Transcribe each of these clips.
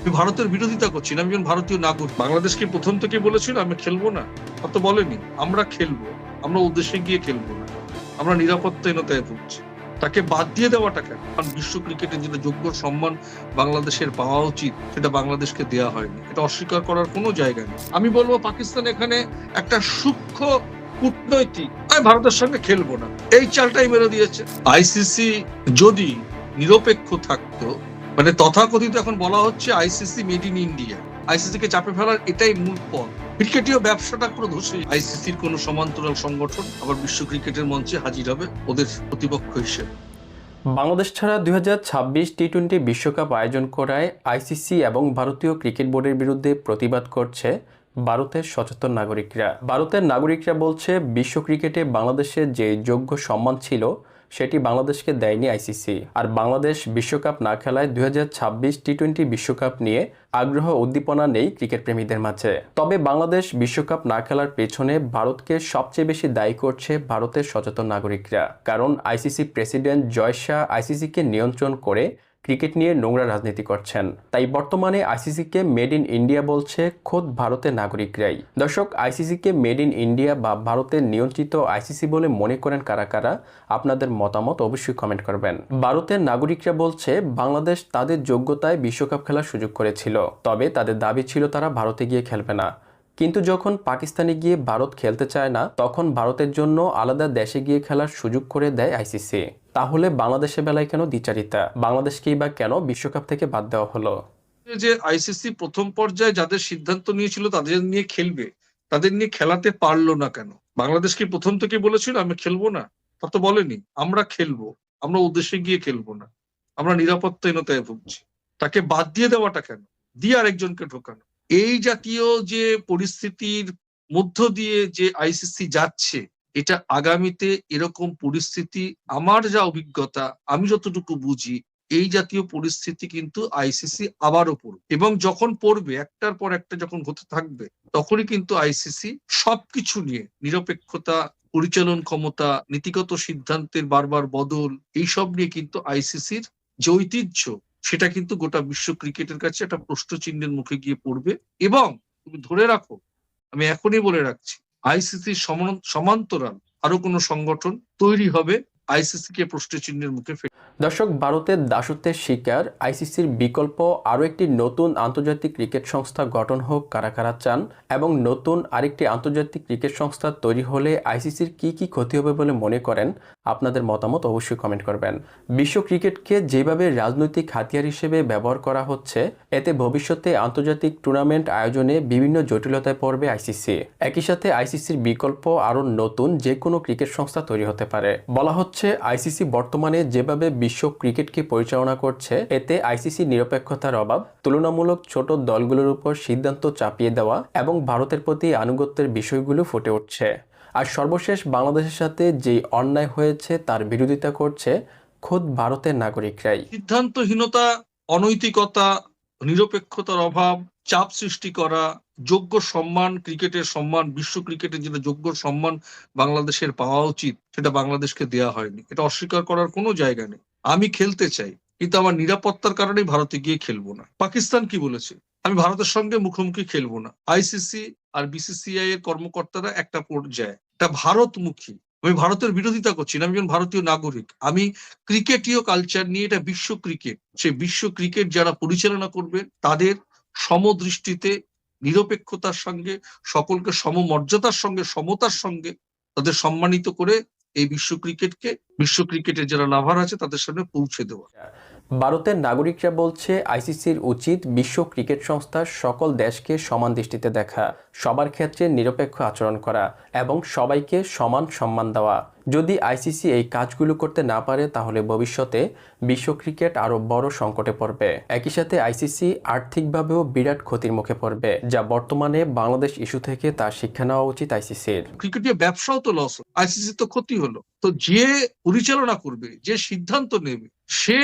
আমি ভারতের বিরোধিতা করছি না, আমি একজন ভারতীয় নাগরিক, বাংলাদেশকে প্রথম থেকে বলেছিল আমি খেলব না। অত বলেনি, আমরা খেলব, আমরা উদ্দেশ্যে গিয়ে খেলব না। আমরা নিরাপত্তাহীনতায় ভুগছি। তাকে বাদ দিয়ে দেওয়াটা কেন? কারণ বিশ্ব ক্রিকেটের যেটা যোগ্য সম্মান বাংলাদেশের পাওয়া উচিত, সেটা বাংলাদেশকে দেওয়া হয়নি। এটা অস্বীকার করার কোনো জায়গা নেই। আমি বলব পাকিস্তান এখানে একটা সূক্ষ্ম কূটনৈতিক, আমি ভারতের সঙ্গে খেলব না। এই চালটাই মেরে দিয়েছে। আইসিসি যদি নিরপেক্ষ থাকতো মানে তথাকথিত এখন বলা হচ্ছে ICC made in India. ICC কে চাপে ফেলার এটাই মূল পথ। ক্রিকেটীয় ব্যবসাটা পুরো ধসে আইসিসির কোন সমান্তরাল সংগঠন আবার বিশ্ব ক্রিকেটের মঞ্চে হাজির হবে ওদের প্রতিপক্ষ হিসেবে। বাংলাদেশ ছাড়া দুই হাজার ছাব্বিশ টি টোয়েন্টি বিশ্বকাপ আয়োজন করায় আইসিসি এবং ভারতীয় ক্রিকেট বোর্ডের বিরুদ্ধে প্রতিবাদ করছে ভারতের সচেতন নাগরিকরা। ভারতের নাগরিকরা বলছে, বিশ্ব ক্রিকেটে বাংলাদেশের যে যোগ্য সম্মান ছিল সেটি বাংলাদেশকে দেয়নি আইসিসি। আর বাংলাদেশ বিশ্বকাপ না খেলায় দুই টি টোয়েন্টি বিশ্বকাপ নিয়ে আগ্রহ উদ্দীপনা নেই ক্রিকেট প্রেমীদের মাঝে। তবে বাংলাদেশ বিশ্বকাপ না খেলার পেছনে ভারতকে সবচেয়ে বেশি দায়ী করছে ভারতের সচেতন নাগরিকরা। কারণ আইসিসি প্রেসিডেন্ট জয় শাহ আইসিসিকে নিয়ন্ত্রণ করে ক্রিকেট নিয়ে নোংরা রাজনীতি করছেন। তাই বর্তমানে আইসিসিকে মেড ইন ইন্ডিয়া বলছে খোদ ভারতের নাগরিকরাই। দর্শক, আইসিসিকে মেড ইন ইন্ডিয়া বা ভারতের নিয়ন্ত্রিত আইসিসি বলে মনে করেন কারা কারা? আপনাদের মতামত অবশ্যই কমেন্ট করবেন। ভারতের নাগরিকরা বলছে, বাংলাদেশ তাদের যোগ্যতায় বিশ্বকাপ খেলার সুযোগ করেছিল। তবে তাদের দাবি ছিল তারা ভারতে গিয়ে খেলবে না। কিন্তু যখন পাকিস্তানে গিয়ে ভারত খেলতে চায় না, তখন ভারতের জন্য আলাদা দেশে গিয়ে খেলার সুযোগ করে দেয় আইসিসি। তাহলে বাংলাদেশের বেলায় কেন দ্বিচারিতা? বাংলাদেশকেই বা কেন বিশ্বকাপ থেকে বাদ দেওয়া হলো? যে আইসিসি প্রথম পর্যায়ে যাদের সিদ্ধান্ত নিয়েছিল তাদের নিয়ে খেলবে, তাদের নিয়ে খেলাতে পারল না কেন? বাংলাদেশকে প্রথম থেকে বলেছিল, আমি খেলব না তা তো বলেনি। আমরা খেলব, আমরা উদ্দেশ্যে গিয়ে খেলব না। আমরা নিরাপত্তাহীনতায় ভুগছি। তাকে বাদ দিয়ে দেওয়াটা কেন? দিয়ে আরেকজনকে ঢোকানো। এই জাতীয় যে পরিস্থিতির মধ্য দিয়ে যে আইসিসি যাচ্ছে এটা আগামীতে এরকম পরিস্থিতি, আমার যা অভিজ্ঞতা, আমি যতটুকু বুঝি, এই জাতীয় পরিস্থিতি কিন্তু আইসিসি আবারও পড়বে। এবং যখন পড়বে, একটার পর একটা যখন হতে থাকবে, তখনই কিন্তু আইসিসি সবকিছু নিয়ে, নিরপেক্ষতা, পরিচালন ক্ষমতা, নীতিগত সিদ্ধান্তের বারবার বদল, এইসব নিয়ে কিন্তু আইসিসির যে ঐতিহ্য, সেটা কিন্তু গোটা বিশ্ব ক্রিকেটের কাছে একটা প্রশ্ন চিহ্নের মুখে গিয়ে পড়বে। এবং তুমি ধরে রাখো, আমি এখনই বলে রাখছি আইসিসির সমান্তরাল আরও কোনো সংগঠন তৈরি হবে আইসিসি কে প্রশ্ন চিহ্নের মুখে দর্শক, ভারতের দাসত্বের শিকার আইসিসির বিকল্প আরও একটি নতুন আন্তর্জাতিক ক্রিকেট সংস্থা গঠন হোক, কারা কারা চান, এবং নতুন আরেকটি আন্তর্জাতিক ক্রিকেট সংস্থা তৈরি হলে আইসিসির কি কি ক্ষতি হবে বলে মনে করেন? আপনাদের মতামত অবশ্যই কমেন্ট করবেন। বিশ্ব ক্রিকেটকে যেভাবে রাজনৈতিক হাতিয়ার হিসেবে ব্যবহার করা হচ্ছে, এতে ভবিষ্যতে আন্তর্জাতিক টুর্নামেন্ট আয়োজনে বিভিন্ন জটিলতায় পড়বে আইসিসি। একই সাথে আইসিসির বিকল্প আরও নতুন যে কোনো ক্রিকেট সংস্থা তৈরি হতে পারে। বলা হচ্ছে আইসিসি বর্তমানে যেভাবে বিশ্ব ক্রিকেটকে পরিচালনা করছে, এতে আইসিসি নিরপেক্ষতার অভাব, তুলনামূলক ছোট দলগুলোর উপর সিদ্ধান্ত চাপিয়ে দেওয়া এবং ভারতের প্রতি আনুগত্যের বিষয়গুলো ফুটে উঠছে। আর সর্বশেষ বাংলাদেশের সাথে যেই অন্যায় হয়েছে, তার বিরোধিতা করছে খোদ ভারতের নাগরিকরাই। সিদ্ধান্তহীনতা, অনৈতিকতা, নিরপেক্ষতার অভাব চাপ সৃষ্টি করা, যোগ্য সম্মান, ক্রিকেটের সম্মান, বিশ্ব ক্রিকেটের যেটা যোগ্য সম্মান বাংলাদেশের পাওয়া উচিত, সেটা বাংলাদেশকে দেওয়া হয়নি। এটা অস্বীকার করার কোনো জায়গা নেই। আমি খেলতে চাই, কিন্তু আমার নিরাপত্তার কারণেই ভারতে গিয়ে খেলব না। পাকিস্তান কি বলেছে? আমি ভারতের সঙ্গে মুখোমুখি খেলব না। আইসিসি আর বিসিসিআই এর কর্মকর্তারা একটা পর্যায়ে। এটা ভারতমুখী। আমি ভারতের বিরোধিতা করছি না, আমি একজন ভারতীয় নাগরিক। আমি ক্রিকেটীয় কালচার নিয়ে এটা বিশ্ব ক্রিকেট। সেই বিশ্ব ক্রিকেট যারা পরিচালনা করবে, তাদের সমদৃষ্টিতে নিরপেক্ষতার সঙ্গে, সকলকে সমমর্যাদার সঙ্গে, সমতার সঙ্গে তাদের সম্মানিত করে এই বিশ্ব ক্রিকেটকে, বিশ্ব ক্রিকেটের যারা লাভার আছে তাদের সামনে পৌঁছে দেওয়া। ভারতের নাগরিকরা বলছে, আইসিসির উচিত বিশ্ব ক্রিকেট সংস্থার সকল দেশকে সমান দৃষ্টিতে দেখা, সবার ক্ষেত্রে নিরপেক্ষ আচরণ করা এবং সবাইকে সমান সম্মান দেওয়া। যদি আইসিসি এই কাজগুলো করতে না পারে, তাহলে ভবিষ্যতে বিশ্ব ক্রিকেট আরও বড় সংকটে পড়বে। একই সাথে আইসিসি আর্থিকভাবেও বিরাট ক্ষতির মুখে পড়বে, যা বর্তমানে বাংলাদেশ ইস্যু থেকে তার শিক্ষা নেওয়া উচিত আইসিসির। ক্রিকেটের ব্যবসাও তো লস আইসিসি তো ক্ষতি হলো। তো যে পরিচালনা করবে, যে সিদ্ধান্ত নেবে, সে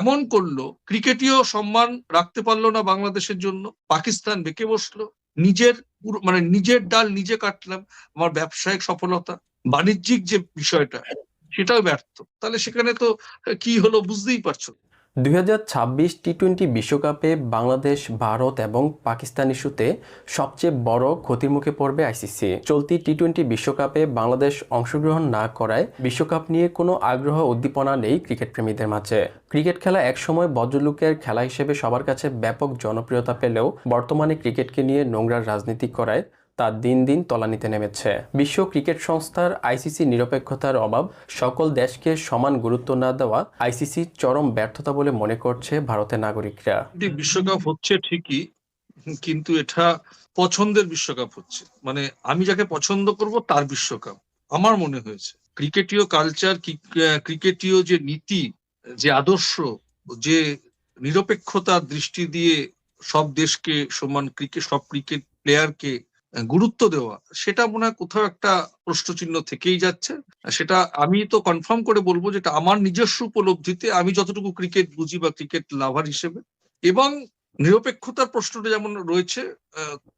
এমন করল, ক্রিকেটীয় সম্মান রাখতে পারল না বাংলাদেশের জন্য, পাকিস্তান বেঁকে বসল নিজের মানে নিজের ডাল নিজে কাটলাম, আমার ব্যবসায়িক সফলতা, বাণিজ্যিক যে বিষয়টা, সেটাও ব্যর্থ। তাহলে সেখানে তো কি হলো বুঝতেই পারছ দুই টি টোয়েন্টি বিশ্বকাপে বাংলাদেশ, ভারত এবং পাকিস্তান ইস্যুতে সবচেয়ে বড় ক্ষতির মুখে পড়বে আইসিসি। চলতি টি টোয়েন্টি বিশ্বকাপে বাংলাদেশ অংশগ্রহণ না করায় বিশ্বকাপ নিয়ে কোনো আগ্রহ উদ্দীপনা নেই ক্রিকেট প্রেমীদের মাঝে। ক্রিকেট খেলা একসময় বজ্রলুকের খেলা হিসেবে সবার কাছে ব্যাপক জনপ্রিয়তা পেলেও বর্তমানে ক্রিকেটকে নিয়ে নোংরা রাজনীতি করায় তা দিন দিন তলানিতে নেমেছে। বিশ্ব ক্রিকেট সংস্থার আইসিসি নিরপেক্ষতার অভাব সকল দেশকে সমান গুরুত্ব না দেওয়া আইসিসি চরম ব্যর্থতা বলে মনে করছে ভারতের নাগরিকরা। বিশ্বকাপ হচ্ছে ঠিকই, কিন্তু এটা পছন্দের বিশ্বকাপ হচ্ছে। মানে আমি যাকে পছন্দ করব তার বিশ্বকাপ, আমার মনে হয়েছে। ক্রিকেটীয় কালচার ক্রিকেটীয় যে নীতি, যে আদর্শ, যে নিরপেক্ষতার দৃষ্টি দিয়ে সব দেশকে সমান ক্রিকেট, সব ক্রিকেট প্লেয়ারকে গুরুত্ব দেওয়া, সেটা মনে হয় কোথাও একটা প্রশ্নচিহ্ন থেকেই যাচ্ছে। সেটা আমি তো কনফার্ম করে বলব যেটা আমার নিজস্ব উপলব্ধিতে আমি যতটুকু ক্রিকেট বুঝি বা ক্রিকেট লাভার হিসেবে। এবং নিরপেক্ষতার প্রশ্নটা যেমন রয়েছে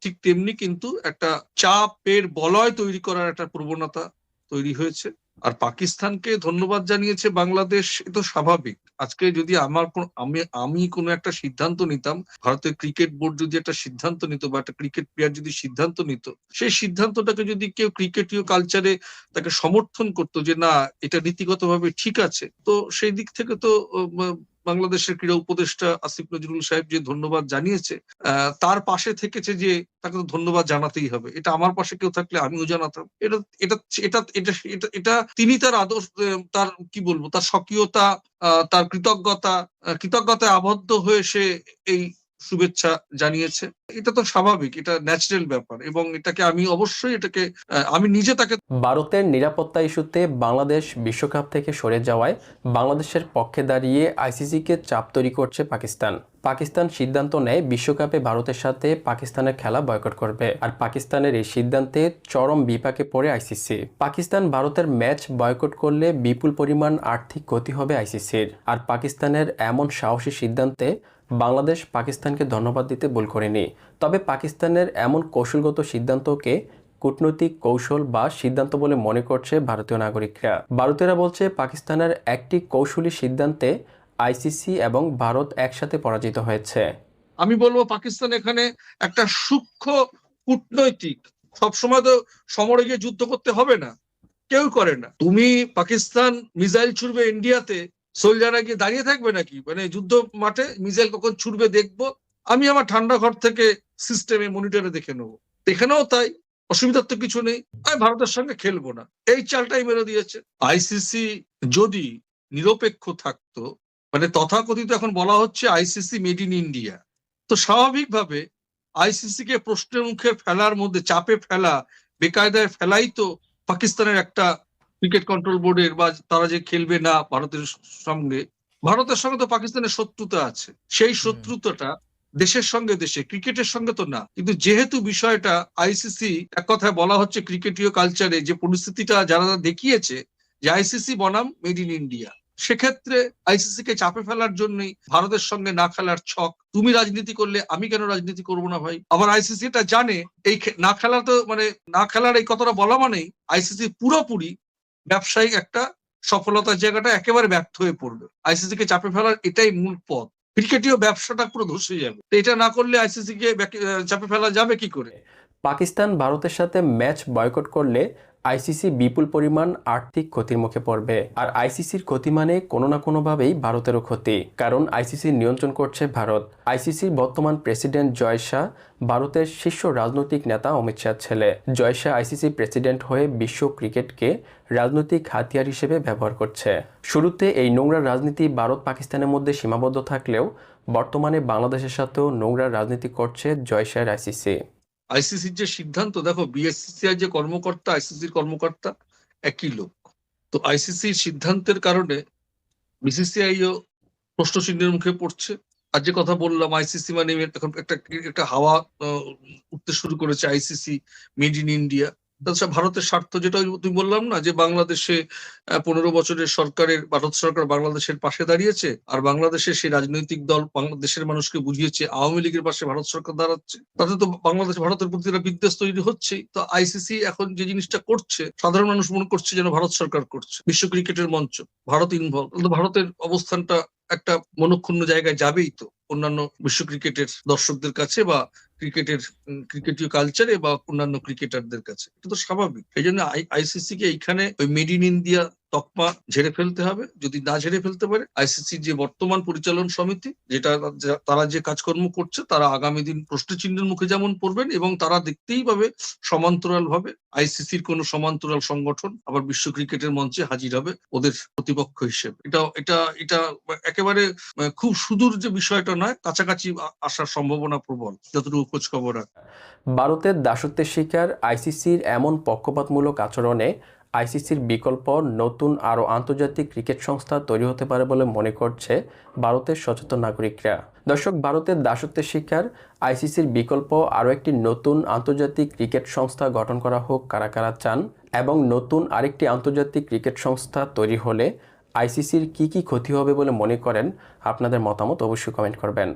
ঠিক তেমনি কিন্তু একটা চাপের বলয় তৈরি করার একটা প্রবণতা তৈরি হয়েছে। আর পাকিস্তানকে ধন্যবাদ জানিয়েছে বাংলাদেশ, এ তো স্বাভাবিক। আজকে যদি আমার কোন, আমি আমি কোনো একটা সিদ্ধান্ত নিতাম, ভারতের ক্রিকেট বোর্ড যদি একটা সিদ্ধান্ত নিত বা একটা ক্রিকেট প্লেয়ার যদি সিদ্ধান্ত নিত, সেই সিদ্ধান্তটাকে যদি কেউ ক্রিকেটীয় কালচারে তাকে সমর্থন করতো যে, না, এটা নীতিগতভাবে ঠিক আছে। তো সেই দিক থেকে তো বাংলাদেশের ক্রীড়া উপদেষ্টা আসিফ নজরুল সাহেব যে ধন্যবাদ জানিয়েছে তার পাশে থেকেছে যে তাকে তো ধন্যবাদ জানাতেই হবে। এটা আমার পাশে কেউ থাকলে আমিও জানাতাম। এটা এটা এটা এটা এটা তিনি তার আদর্শ, তার কি বলব, তার স্বকীয়তা তার কৃতজ্ঞতা কৃতজ্ঞতায় আবদ্ধ হয়ে সে এই শুভেচ্ছা জানিয়েছে। এটা তো স্বাভাবিক, এটা ন্যাচারাল ব্যাপার এবং এটাকে আমি অবশ্যই এটাকে আমি নিজে তাকে ভারতের নিরাপত্তা ইস্যুতে বাংলাদেশ বিশ্বকাপ থেকে সরে যাওয়ায় বাংলাদেশের পক্ষে দাঁড়িয়ে আইসিসিকে চাপ তৈরি করছে পাকিস্তান। পাকিস্তান সিদ্ধান্ত নেয় বিশ্বকাপে ভারতের সাথে পাকিস্তানের খেলা বয়কট করবে আর পাকিস্তানের এই সিদ্ধান্তে চরম বিপাকে পড়ে আইসিসি পাকিস্তান ভারতের ম্যাচ বয়কট করলে বিপুল পরিমাণ আর্থিক ক্ষতি হবে আইসিসির আর পাকিস্তানের এমন সাহসী সিদ্ধান্তে বাংলাদেশ পাকিস্তানকে ধন্যবাদ দিতে ভুল করেনি। তবে পাকিস্তানের এমন কৌশলগত সিদ্ধান্তকে কূটনৈতিক কৌশল বা সিদ্ধান্ত বলে মনে করছে ভারতীয় নাগরিকরা। ভারতীয়রা বলছে, পাকিস্তানের একটি কৌশলী সিদ্ধান্তে আইসিসি এবং ভারত একসাথে পরাজিত হয়েছে। আমি বলব, পাকিস্তান এখানে একটা সূক্ষ্ম কূটনৈতিক, সবসময় তো সমরে গিয়ে যুদ্ধ করতে হবে না, কেউ করে না। তুমি পাকিস্তান মিসাইল ছুড়বে ইন্ডিয়াতে সোলজাররা গিয়ে দাঁড়িয়ে থাকবে নাকি? মানে যুদ্ধ মাঠে মিসাইল কখন ছুড়বে দেখব। আমি আমার ঠান্ডা ঘর থেকে সিস্টেমে মনিটরে দেখে নেব। এখানেও তাই, অসুবিধার তো কিছু নেই। আমি ভারতের সঙ্গে খেলব না। এই চালটাই মেরে দিয়েছে। আইসিসি যদি নিরপেক্ষ থাকতো মানে তথাকথিত এখন বলা হচ্ছে আইসিসি মেড ইন ইন্ডিয়া তো স্বাভাবিকভাবে আইসিসি কে প্রশ্নের মুখে ফেলার মধ্যে, চাপে ফেলা, বেকায়দায় ফেলাই তো পাকিস্তানের একটা ক্রিকেট কন্ট্রোল বোর্ডের বা তারা যে খেলবে না ভারতের সঙ্গে ভারতের সঙ্গে তো পাকিস্তানের শত্রুতা আছে। সেই শত্রুতাটা দেশের সঙ্গে দেশে ক্রিকেটের সঙ্গে তো না। কিন্তু যেহেতু বিষয়টা আইসিসি এক কথায় বলা হচ্ছে ক্রিকেটীয় কালচারে যে পরিস্থিতিটা যারা দেখিয়েছে যে আইসিসি বনাম মেড ইন ইন্ডিয়া সেক্ষেত্রে আইসিসি কে চাপে ফেলার জন্যই ভারতের সঙ্গে না খেলার ছক তুমি রাজনীতি করলে আমি কেন রাজনীতি করব না ভাই? আবার আইসিসি এটা জানে এই না খেলা তো মানে না খেলার এই কথাটা বলা মানেই আইসিসি পুরোপুরি ব্যবসায়িক একটা সফলতার জায়গাটা একেবারে ব্যর্থ হয়ে পড়বে। আইসিসি কে চাপে ফেলার এটাই মূল পথ। ক্রিকেটীয় ব্যবসাটা পুরো ধসে যাবে। এটা না করলে আইসিসি কে চাপে ফেলা যাবে কি করে? পাকিস্তান ভারতের সাথে ম্যাচ বয়কট করলে আইসিসি বিপুল পরিমাণ আর্থিক ক্ষতির মুখে পড়বে। আর আইসিসির ক্ষতি মানে কোনো না কোনোভাবেই ভারতেরও ক্ষতি, কারণ আইসিসি নিয়ন্ত্রণ করছে ভারত। আইসিসির বর্তমান প্রেসিডেন্ট জয় শাহ, ভারতের শীর্ষ রাজনৈতিক নেতা অমিত শাহ ছেলে। জয় শাহ আইসিসি প্রেসিডেন্ট হয়ে বিশ্ব ক্রিকেটকে রাজনৈতিক হাতিয়ার হিসেবে ব্যবহার করছে। শুরুতে এই নোংরা রাজনীতি ভারত পাকিস্তানের মধ্যে সীমাবদ্ধ থাকলেও বর্তমানে বাংলাদেশের সাথেও নোংরা রাজনীতি করছে জয় শাহের আইসিসি। আইসিসির যে সিদ্ধান্ত, দেখো বিএসসিসিআই যে কর্মকর্তা, আইসিসির কর্মকর্তা একই লোক। তো আইসিসির সিদ্ধান্তের কারণে বিসিসিআইও প্রশ্ন চিহ্নের মুখে পড়ছে। আর যে কথা বললাম, আইসিসি মানে এখন একটা একটা হাওয়া উঠতে শুরু করেছে আইসিসি মেড ইন ইন্ডিয়া। তাছাড়া ভারতের স্বার্থ যেটা তুমি বললাম না যে বাংলাদেশে পনেরো বছরের সরকারের, ভারত সরকার বাংলাদেশের পাশে দাঁড়িয়েছে, আর বাংলাদেশের সেই রাজনৈতিক দল বাংলাদেশের মানুষকে বুঝিয়েছে, আওয়ামী লীগের পাশে ভারত সরকার দাঁড়াচ্ছে। তাতে তো বাংলাদেশ, ভারতের প্রতি বিদ্বেষ তৈরি হচ্ছেই। তো আইসিসি এখন যে জিনিসটা করছে, সাধারণ মানুষ মনে করছে যেন ভারত সরকার করছে, বিশ্ব ক্রিকেটের মঞ্চ, ভারত ইনভলভ ভারতের অবস্থানটা একটা মনক্ষুণ্ণ জায়গায় যাবেই তো অন্যান্য বিশ্ব ক্রিকেটের দর্শকদের কাছে বা ক্রিকেটের ক্রিকেটীয় কালচারে বা অন্যান্য ক্রিকেটারদের কাছে। এটা তো স্বাভাবিক। এই জন্য আইসিসি কে এইখানে ওই মেড ইন ইন্ডিয়া তকমা ঝেড়ে ফেলতে হবে। যদি না ঝেড়ে ফেলতে পারে আইসিসির যে বর্তমান পরিচালন সমিতি, যেটা তারা যে কাজকর্ম করছে, তারা আগামী দিন প্রশ্ন চিহ্নের মুখে যেমন পড়বেন এবং তারা দেখতেই পাবে সমান্তরাল ভাবে আইসিসির কোন সমান্তরাল সংগঠন আবার বিশ্ব ক্রিকেটের মঞ্চে হাজির হবে ওদের প্রতিপক্ষ হিসেবে। এটা এটা এটা একেবারে খুব সুদূর যে বিষয়টা নয়, কাছাকাছি আসার সম্ভাবনা প্রবল। যতটুকু খোঁজ খবর ভারতের দাসত্বের শিকার আইসিসির এমন পক্ষপাতমূলক আচরণে আইসিসির বিকল্প নতুন আরও আন্তর্জাতিক ক্রিকেট সংস্থা তৈরি হতে পারে বলে মনে করছে ভারতের সচেতন নাগরিকরা। দর্শক, ভারতের দাসত্বের শিকার আইসিসির বিকল্প আরও একটি নতুন আন্তর্জাতিক ক্রিকেট সংস্থা গঠন করা হোক কারা কারা চান এবং নতুন আরেকটি আন্তর্জাতিক ক্রিকেট সংস্থা তৈরি হলে আইসিসির কী কী ক্ষতি হবে বলে মনে করেন, আপনাদের মতামত অবশ্যই কমেন্ট করবেন।